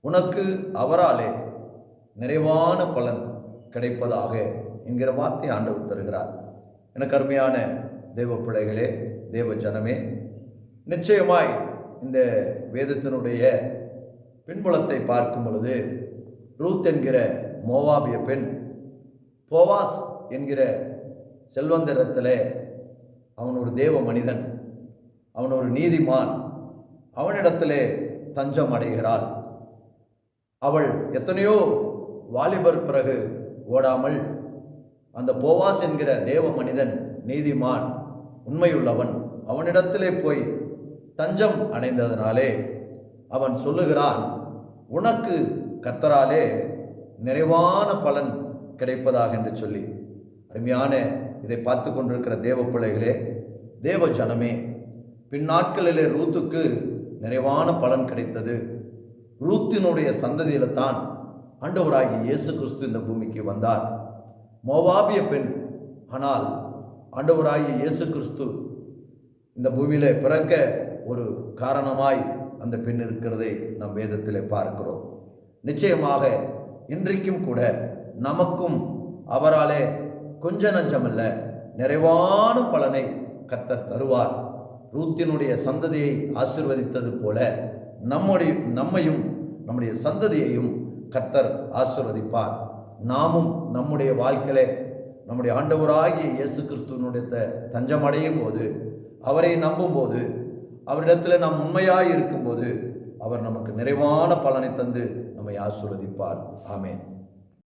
உனக்கு அவராலே நிறைவான பலன் கிடைப்பதாக என்கிற வார்த்தை ஆண்டவர் தருகிறார். எனக்கு அருமையான தெய்வ பிள்ளைகளே தெய்வ ஜனமே நிச்சயமாய் இந்த வேதத்தினுடைய பின்புலத்தை பார்க்கும் பொழுது ரூத் என்கிற மோவாபிய பெண் போவாஸ் என்கிற செல்வந்தரத்தில் அவன் ஒரு தேவ மனிதன் அவன் ஒரு நீதிமான் அவனிடத்திலே தஞ்சம் அடைகிறாள். அவள் எத்தனையோ வாலிபர் பிறகு ஓடாமல் அந்த போவாஸ் என்கிற தேவ மனிதன் நீதிமான் உண்மையுள்ளவன் அவனிடத்திலே போய் தஞ்சம் அடைந்ததனாலே அவன் சொல்லுகிறான் உனக்கு கர்த்தராலே நிறைவான பலன் கிடைப்பதாக என்று சொல்லி. அருமையான இதை பார்த்து கொண்டிருக்கிற தேவ பிள்ளைகளே தேவ ஜனமே பின்னாட்களிலே ரூத்துக்கு நிறைவான பலன் கிடைத்தது. ரூத்தினுடைய சந்ததியில தான் ஆண்டவராகிய இயேசு கிறிஸ்து இந்த பூமிக்கு வந்தார். மோவாபிய பெண் ஆனால் ஆண்டவராகிய இயேசு கிறிஸ்து இந்த பூமியில பிறக்க ஒரு காரணமாய் அந்த பெண் இருக்கிறதை நம் வேதத்தில் பார்க்கிறோம். நிச்சயமாக இன்றைக்கும் கூட நமக்கும் அவராலே கொஞ்ச நஞ்சமல்ல நிறைவான பலனை கர்த்தர் தருவார். ரூத்தினுடைய சந்ததியை ஆசிர்வதித்தது போல நம்முடைய நம்மையும் நம்முடைய சந்ததியையும் கர்த்தர் ஆசிர்வதிப்பார். நாமும் நம்முடைய வாழ்க்கையிலே நம்முடைய ஆண்டவராகிய இயேசு கிறிஸ்துவனுடைய த- தஞ்சமடையும் போது அவரை நம்பும்போது அவரிடத்தில் நாம் உண்மையாக இருக்கும்போது அவர் நமக்கு நிறைவான பலனை தந்து நம்மை ஆசிர்வதிப்பார். ஆமேன்.